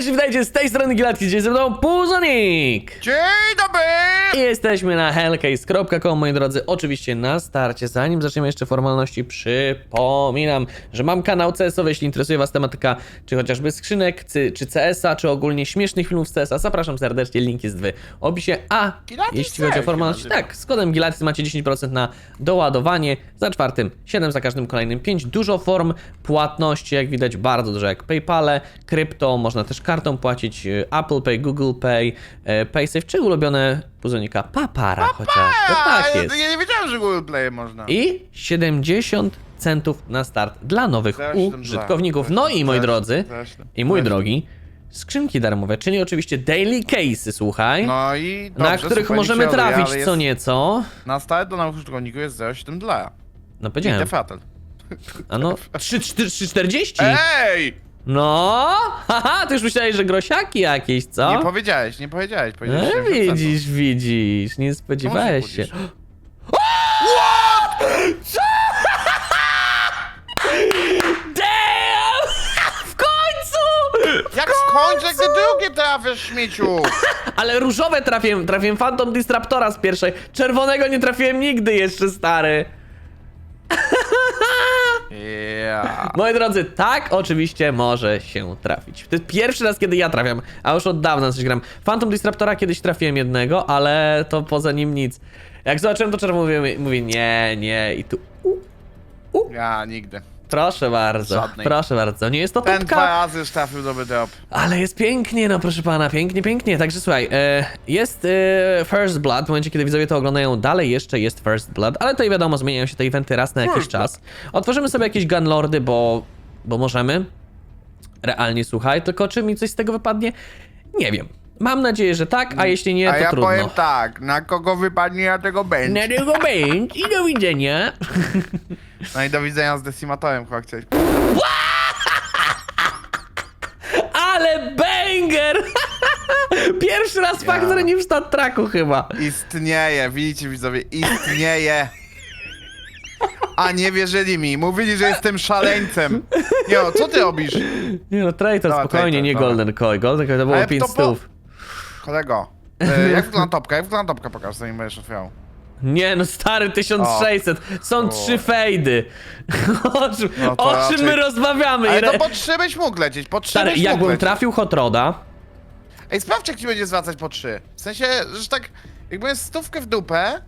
Cześć, witajcie z tej strony Gilatki, dzisiaj ze mną Puzonik! Dzień dobry! I jesteśmy na hellcase.com, moi drodzy. Oczywiście na starcie, zanim zaczniemy jeszcze formalności, przypominam, że mam kanał CS-owy, jeśli interesuje was tematyka, czy chociażby skrzynek, czy, czy CS-a, czy ogólnie śmiesznych filmów z CS-a. Zapraszam serdecznie, link jest w opisie. A Gilatis jeśli chodzi o formalności, tak, z kodem Gilatis macie 10% na doładowanie, za czwartym 7, za każdym kolejnym 5. Dużo form płatności, jak widać, bardzo dużo, jak PayPale, krypto, można też kartą płacić, y, Apple Pay, Google Pay, e, PaySafe, czy ulubione puzonika Papara chociażby. Tak ja, jest. ja nie wiedziałem, że Google Play można. I 70 centów na start dla nowych użytkowników. dla- No i moi drodzy, i mój drogi, skrzynki darmowe, czyli oczywiście daily case'y, słuchaj. No i na dobrze, których super, możemy trafić ale co nieco. Na stałe do nowych użytkowników jest 0,7 dla. No powiedziałem. A no, 3,40. Ej! No, haha, ty już myślałeś, że grosiaki jakieś, co? Nie powiedziałeś, nie powiedziałeś. powiedziałeś No 70%. widzisz, widzisz, nie spodziewałeś się. budzisz? Damn! W końcu! Jak skończę, ty drugie trafisz, śmieciu? Ale różowe trafiłem, trafiłem Phantom Disruptora z pierwszej. Czerwonego nie trafiłem nigdy jeszcze, stary. Yeah. Moi drodzy, tak oczywiście może się trafić. To jest pierwszy raz, kiedy ja trafiam, a już od dawna coś gram. Phantom Disruptora kiedyś trafiłem jednego, ale to poza nim nic. Jak zobaczyłem to czerwone, mówię, mówię nie, nie i tu... U, Ja nigdy. Proszę bardzo, Żadnej. proszę bardzo. Nie jest to Ten dwa topka, razy już trafił dobry drop. ale jest pięknie, no proszę pana, pięknie, pięknie. Także słuchaj, e, jest e, First Blood, w momencie kiedy widzowie to oglądają, dalej jeszcze jest First Blood, ale tutaj wiadomo, zmieniają się te eventy raz na jakiś First czas. Otworzymy sobie jakieś gunlordy, bo, bo możemy. Realnie słuchaj, tylko czy mi coś z tego wypadnie? Nie wiem. Mam nadzieję, że tak, a jeśli nie, A to ja trudno. powiem tak, na kogo wypadnie, ja tego będzie. Na tego będzie i do widzenia. No i do widzenia z Decimatorem chyba chciałeś. Ale banger! Pierwszy raz Ja. faktor nie w stat tracku chyba. Istnieje, widzicie widzowie, istnieje. A nie wierzyli mi, mówili, że jestem szaleńcem. Nie no, co ty robisz? Nie no, traitor, Dobra, spokojnie, traitor, nie dobra. Golden Koi. Golden Koi to było Ale 5 to po- stów. Kolego, e, jak wygląda topka? Jak wygląda topka pokaż, zanim będziesz otwierał. Nie no, stary, 1600. Są trzy fejdy. O czym, No to o czym raczej- my rozmawiamy? Ale Re- to po trzy byś mógł lecieć, po trzy Stary, byś mógł jakbym lecieć. trafił Hot Roda, Ej, sprawdź jak ci będzie zwracać po trzy. W sensie, że tak, jakby jest stówkę w dupę.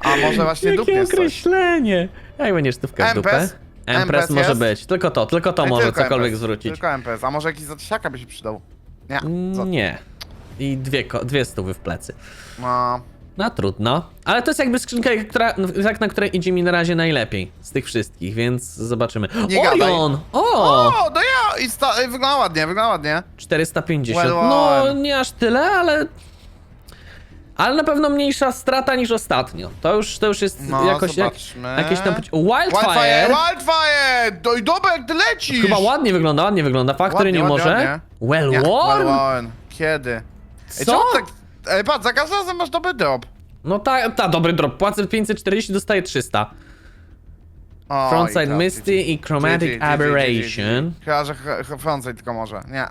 A może właśnie Jakie dupnie coś. określenie. Jak będziesz stówkę w dupę? Empress? Empress Empress może jest? być. Tylko to, tylko to Ej, może tylko cokolwiek MPS, zwrócić. Tylko MPS, a może jakiś zatysiaka by się przydał. Nie, co? Nie. I dwie, ko- dwie stówy w plecy. No, No trudno. Ale to jest jakby skrzynka, która, tak, na której idzie mi na razie najlepiej z tych wszystkich, więc zobaczymy. Nie gadaj. Orion! O! O, no ja! I sta- ej, wygląda ładnie, wygląda ładnie. 450. Well No, nie aż tyle, ale. Ale na pewno mniejsza strata niż ostatnio. To już, to już jest No, jakoś. Jak, jakieś tam. Wildfire, Wildfire! Wildfire! Do, dobra, jak ty lecisz! Chyba ładnie wygląda, ładnie wygląda. Factory Ładnie, nie ładnie, może. ładnie. Well Nie, worn? Well worn. Kiedy? Ej, Co? tak... Ej, patrz, za każdym razem masz dobry drop. No ta, ta, dobry drop. Płacę 540, dostaję 300. O, Frontside i tak, Misty i Chromatic GG, Aberration. Chyba, że frontside tylko może. Nie.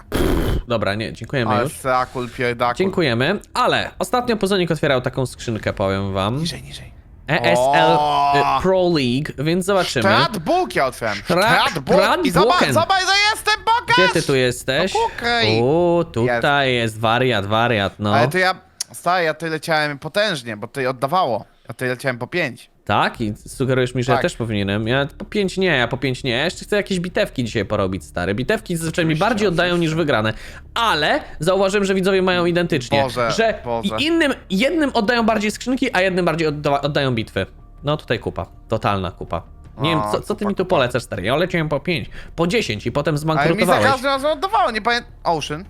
Dobra, nie, dziękujemy Ale już. seakul, pierdakul. Dziękujemy, ale ostatnio Pozonik otwierał taką skrzynkę, powiem wam. Niżej, niżej. ESL O! y, Pro League, więc zobaczymy. Stratbook ja otwieram. Strat-. I zobacz, zobacz, że jestem, pokaż! Gdzie ty tu jesteś? No kukaj. U, tutaj jest wariat, wariat, no. Ale to ja... Stary, ja tutaj leciałem potężnie, bo tutaj oddawało. Ja tutaj leciałem po 5. Tak? I sugerujesz mi, że ja Tak. też powinienem? Ja po 5 nie, ja po 5 nie. Ja jeszcze chcę jakieś bitewki dzisiaj porobić, stary. Bitewki zazwyczaj mi Oczywiście, bardziej oddają niż wygrane. Ale zauważyłem, że widzowie mają identycznie. Boże, że Boże. i innym, jednym oddają bardziej skrzynki, a jednym bardziej odda oddają bitwy. No tutaj kupa. Totalna kupa. Nie wiem, O, co, co ty kupa, mi tu kupa. polecasz, stary? Ja leciałem po 5, po 10 i potem Ale mi za zbankrutowałeś. każdym razem oddawało, nie pamiętam... Ocean. Ocean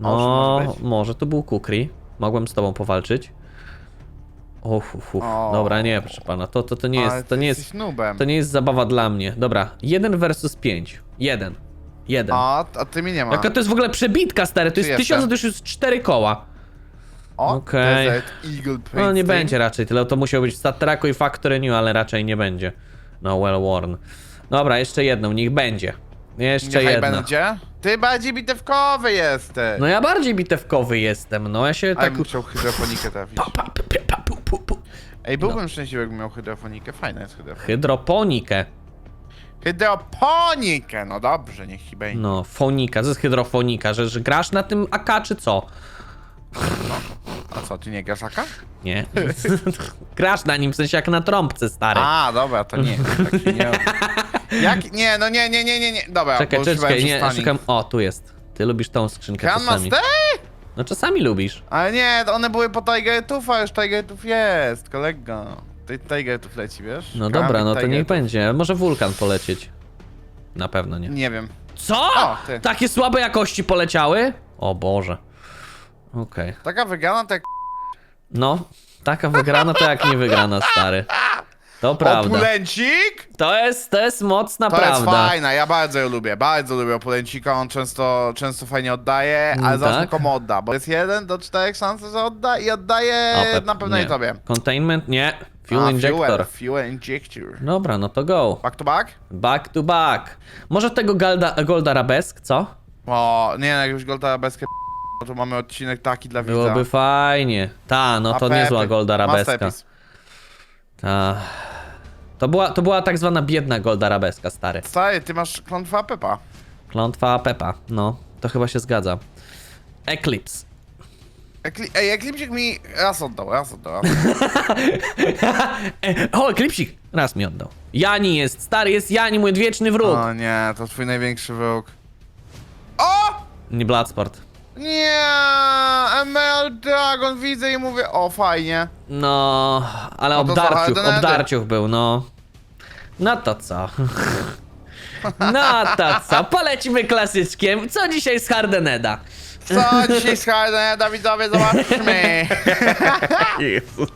No, być. może to był Kukri. Mogłem z tobą powalczyć. Uf, uf. O. Dobra, nie, proszę pana, to, to, to nie Ale jest, to ty nie jesteś jest, nubem. to nie jest zabawa dla mnie. Dobra, jeden versus pięć. Jeden. Jeden. A, a ty mi nie ma. Jaka to jest w ogóle przebitka, stary, to Tu jest jestem. tysiąc, to już jest cztery koła. O, Okej. Desert Eagle Print No nie będzie raczej, tyle to musiał być w Stat Tracku i Factory New, ale raczej nie będzie. No, well worn. Dobra, jeszcze jedną, niech będzie. Jeszcze Niechaj jedna. będzie. Ty bardziej bitewkowy jesteś. No ja bardziej bitewkowy jestem, no ja się Ale tak... bym chciał hydrofonikę trafić. Pa, pa, pa, pa, pu, pu. Ej, byłbym szczęśliwy, jakbym miał hydrofonikę. Fajna jest hydrofonika. Hydroponikę. Hydroponikę! No dobrze, niech ci będzie. No, fonika, to jest hydrofonika, że, że grasz na tym AK czy co? A co, ty nie grasz AK? Nie. grasz na nim, w sensie jak na trąbce, stary. A, dobra, to nie. Tak się nie... Jak? Nie, no nie, nie, nie, nie, nie. Dobra, czekaj, bo czekaj, używałem czekaj, nie, ja przystanik. szukam... O, tu jest. Ty lubisz tą skrzynkę czasami. No czasami lubisz. Ale nie, to one były po Tigertooth, a już Tigertooth jest, kolego. Ty Tigertooth leci, wiesz? No dobra, no to niech będzie. Może wulkan polecieć. Na pewno nie. Nie wiem. Co? O, ty. Takie słabe jakości poleciały? O Boże. Okej. Taka wygrana, tak No, taka wygrana to jak nie wygrana, stary. To prawda. Opulencik? To jest, to jest mocna To jest prawda. fajna, ja bardzo ją lubię, bardzo lubię opulencika, on często, często fajnie oddaje, ale Mm, zawsze tak? komu odda, bo jest jeden do czterech szans, że odda i oddaje O, pep- na pewno nie. i tobie. Containment? Nie. Fuel A, injector. Fuel, fuel injector. Dobra, no to go. Back to back? Back to back. Może tego Golda, Gold Arabesk, co? O, nie, jak już Golda bezkę to mamy odcinek taki dla widza. Byłoby fajnie. Ta, no to Pepy, niezła Golda Arabeska. Masterpiece. Ta. To była, to była tak zwana biedna Golda Arabeska, stary. Stary, ty masz klątwa Pepa. Klątwa Pepa. No, to chyba się zgadza. Eclipse. Ekli Ej, Eklipsik mi raz oddał, raz oddał. Raz oddał. E, o, Eclipsik! Raz mi oddał. Jani jest, stary jest Jani, mój odwieczny wróg. o nie, to twój największy wróg. O! Nie Bloodsport. Nie, Emerald Dragon widzę i mówię, o fajnie. No, ale No to obdarciuch, był, no. No to co? No to co? Polecimy klasyczkiem. Co dzisiaj z Hardeneda? Co dzisiaj z Hardeneda widzowie, zobaczmy. Jezus.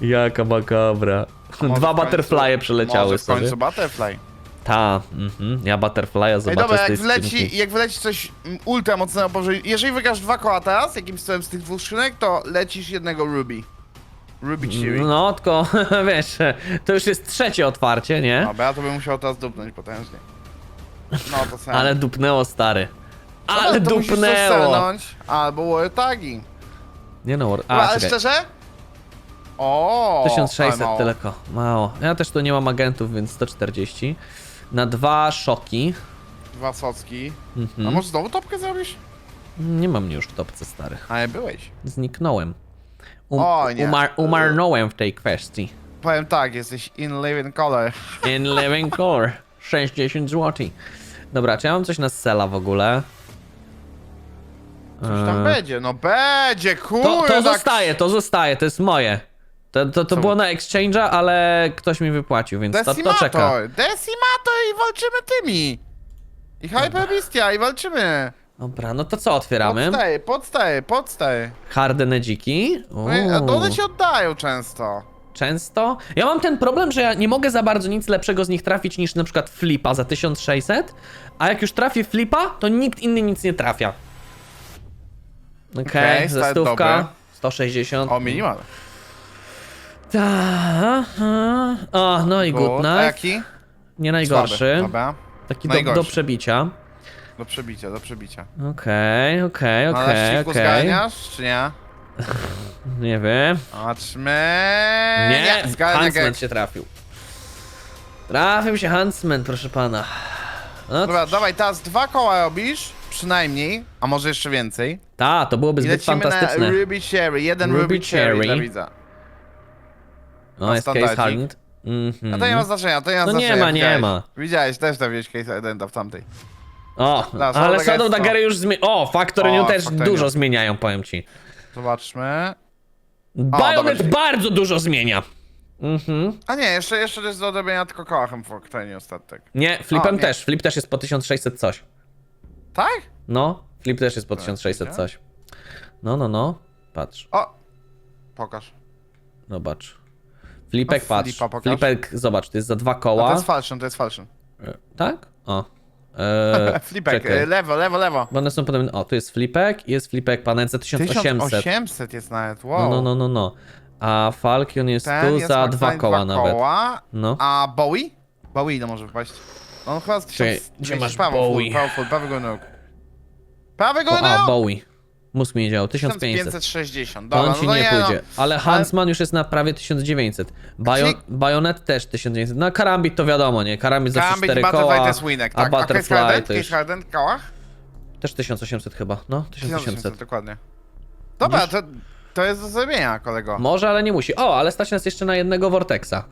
Jaka makabra. Dwa w końcu- butterfly'e przeleciały Może w sobie. końcu Butterfly. Ta, mhm. ja butterfly'a Ej, zobaczę dobra, z tej jak wleci, skrzynki. jak wleci coś mm, ultra mocnego, bo że- jeżeli wygrasz dwa koła teraz, jakimś cudem z tych dwóch skrzynek, to lecisz jednego Ruby. Ruby Cheery. No, tylko wiesz, to już jest trzecie otwarcie, nie? Dobra, to bym musiał teraz dupnąć potężnie. No to sam. Ale dupnęło stary. Dobra, Ale to musisz coś dupnęło. Albo war tagi. Nie no, Dobra, a ale czekaj. szczerze? O, ale 1600 mało. tylko, mało. Ja też tu nie mam agentów, więc 140. Na dwa szoki. Dwa socki. Mhm. A może znowu topkę zrobisz? Nie mam już w topce stary. Ale byłeś. Zniknąłem. Um, O, nie. umar, umarnąłem w tej kwestii. Powiem tak, jesteś in living color. In Living Core. 60 zł. Dobra, czy ja mam coś na sela w ogóle? Coś tam Eee, będzie, no będzie, kurde. To, to tak- zostaje, to zostaje, to jest moje. To, to, to było na exchange'a, ale ktoś mi wypłacił, więc to, to czeka. Decimator, Decimator i walczymy tymi. I Hyper Beastia i walczymy. Dobra, no to co otwieramy? Podstaje, podstaje, podstaje. Harde dziki. No A one się oddają często. Często. Ja mam ten problem, że ja nie mogę za bardzo nic lepszego z nich trafić niż na przykład flipa za 1600, a jak już trafię flipa, to nikt inny nic nie trafia. Okej, Okej, okay, start dobry. 160. O, minimal. Ta, aha. O, no i good Good. A night. jaki? Nie najgorszy. Dobra. Taki do, do Najgorszy. przebicia. Do przebicia, do przebicia. Okej, okej, No, na okej, ściwku okej. zgarniasz, czy nie? Nie wiem. Zobaczmy. Nie, zgarnia Huntsman się trafił. Trafił się Huntsman, proszę pana. No, Dobra, dawaj, teraz dwa koła robisz, przynajmniej, a może jeszcze więcej. ta, to byłoby I zbyt lecimy fantastyczne. na Ruby Cherry, jeden Ruby Ruby, Cherry Cherry. dla widza. No, jest case standardzik. hardened. Mhm. A to nie ma znaczenia, to nie ma No nie znaczenia. ma, nie widziałeś. ma. Widziałeś, też trafiłeś case Ardenta w tamtej. O, Dobra, ale Shadow Dagger Daggery już zmieniają. O, Factory O, New też Factory dużo zmieniają, powiem ci. Zobaczmy. Dobra. bardzo dużo zmienia. Mhm. A nie, jeszcze, jeszcze jest do odrobienia tylko kołachem w Octane ostatek. Nie, flipem nie. też. Flip też jest po 1600 coś. Tak? No, flip też jest po 1600 widziałem. coś. No, no, no. Patrz, O! Pokaż. zobacz. Flipek, patrz. flipa pokaż. Flipek, zobacz, to jest za dwa A to koła. jest falszyn, to jest falszyn. E, Tak? O. E, Flipek, czekaj. y, lewo, lewo, lewo. Bo one są podobne. O, tu jest flipek, jest flipek panel za 1800. 1800 jest nawet, wow. No, no, no, no, no. A Falcon jest Ten tu jest za dwa koła nawet. koła. No. A Bowie? Bowie ile może wpaść? On chyba z Czekaj, 1000... gdzie masz prawo, Bowie? full, prawy go nóg. Prawy go O, a! Bowie. Mózg mi nie działał, 1500. 1560, To dobra, on ci no to nie no. pójdzie. Ale Huntsman już jest na prawie 1900. Bio Czyli- Bayonet też 1900. No Karambit to wiadomo, nie? Karambit zawsze Karambit 4 Butterfly koła, winek, a tak. Case Butterfly Harden? to Case już Harden w kołach? też 1800 chyba. No, 1800. 1800, dokładnie. Dobra, to, to jest do zrobienia, kolego. Może, ale nie musi. O, ale stać nas jeszcze na jednego Vortexa.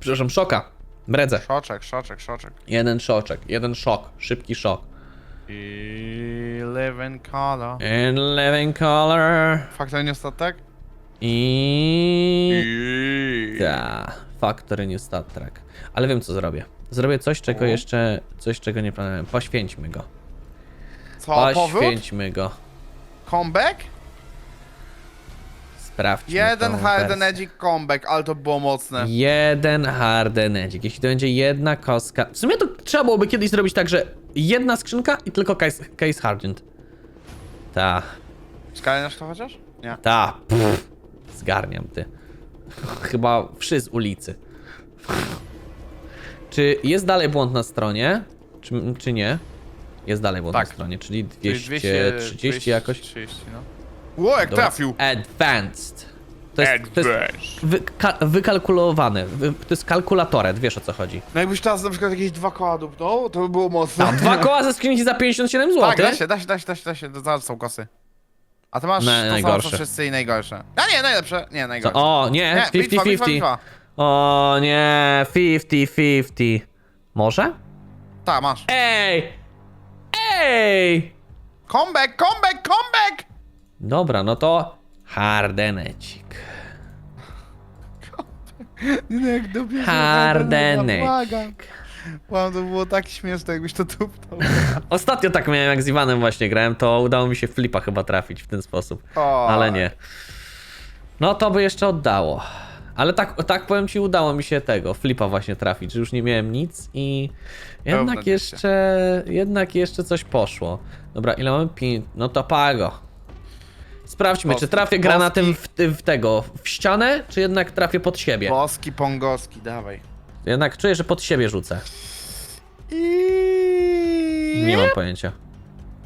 Przepraszam, szoka. Bredzę. Szoczek, szoczek, szoczek. Jeden szoczek, jeden szok, szybki szok. In color. In living color. Factory New Statek? I... I... Ta, Factory New Star Trek. Ale wiem co zrobię. Zrobię coś, czego O. jeszcze, coś czego nie planowałem. Poświęćmy go. Co, powrót? Poświęćmy go. Comeback? Sprawdźmy Jeden tą Harden wersję. Comeback, ale to było mocne. Jeden Harden Edge. Jeśli to będzie jedna kostka... W sumie to trzeba byłoby kiedyś zrobić tak, że jedna skrzynka i tylko case, case Hardened. Ta, Skalniasz to chociaż? Nie. ta, pff, zgarniam ty. Chyba wszy z ulicy. Czy jest dalej błąd na stronie? Czy, czy nie? Jest dalej błąd Tak. na stronie, czyli Czyli 230 jakoś. 230, no. Ło, jak Dobra. trafił! Advanced. To jest, to jest wyka wykalkulowane. Wy, to jest kalkulatoret, wiesz o co chodzi. No jakbyś teraz na przykład jakieś dwa koła dupnął, to by było mocne. A dwa koła ze skrzynki za 57 zł. Tak, da się, da się, da się, da się, da się, to zaraz są kosy. A ty masz Na- to samo, najgorsze. co wszyscy i najgorsze. A nie, najlepsze, nie, najgorsze. O, nie, nie, bitwa, bitwa, 50-50. bitwa. O nie, 50-50. Może? Tak, masz. Ej! Ej! Comeback, comeback, comeback! Dobra, no to Hardenecik. No jak dobierze Hardenecik. Wow, to było tak śmieszne, jakbyś to tupnął. Ostatnio tak miałem jak z Iwanem właśnie grałem, to udało mi się flipa chyba trafić w ten sposób. O. Ale nie. No to by jeszcze oddało. Ale tak, tak powiem ci, udało mi się tego, flipa właśnie trafić, że już nie miałem nic i jednak jeszcze, jednak jeszcze coś poszło. Dobra, ile mamy? Pięć, no to pago. Sprawdźmy, czy Boski, trafię granatem w, w tego, w ścianę, czy jednak trafię pod siebie. Boski, pongoski, dawaj. Jednak czuję, że pod siebie rzucę. I... Nie mam pojęcia.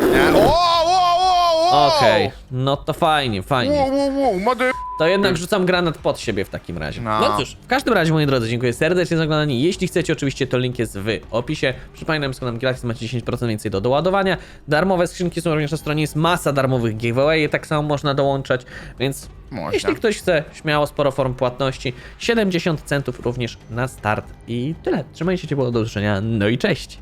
Nie. O, o, o, o! Okej, no to fajnie, fajnie. Wow, wow, wow. To jednak rzucam granat pod siebie w takim razie. No, No. cóż, w każdym razie, moi drodzy, dziękuję serdecznie za oglądanie. Jeśli chcecie, oczywiście to link jest w opisie. Przypominam, z kodem Galaxy macie 10% więcej do doładowania. Darmowe skrzynki są również na stronie, jest masa darmowych giveaway, tak samo można dołączać, więc Można. jeśli ktoś chce, śmiało, sporo form płatności. 70 centów również na start i tyle. Trzymajcie się ciepło, do usłyszenia, no i cześć!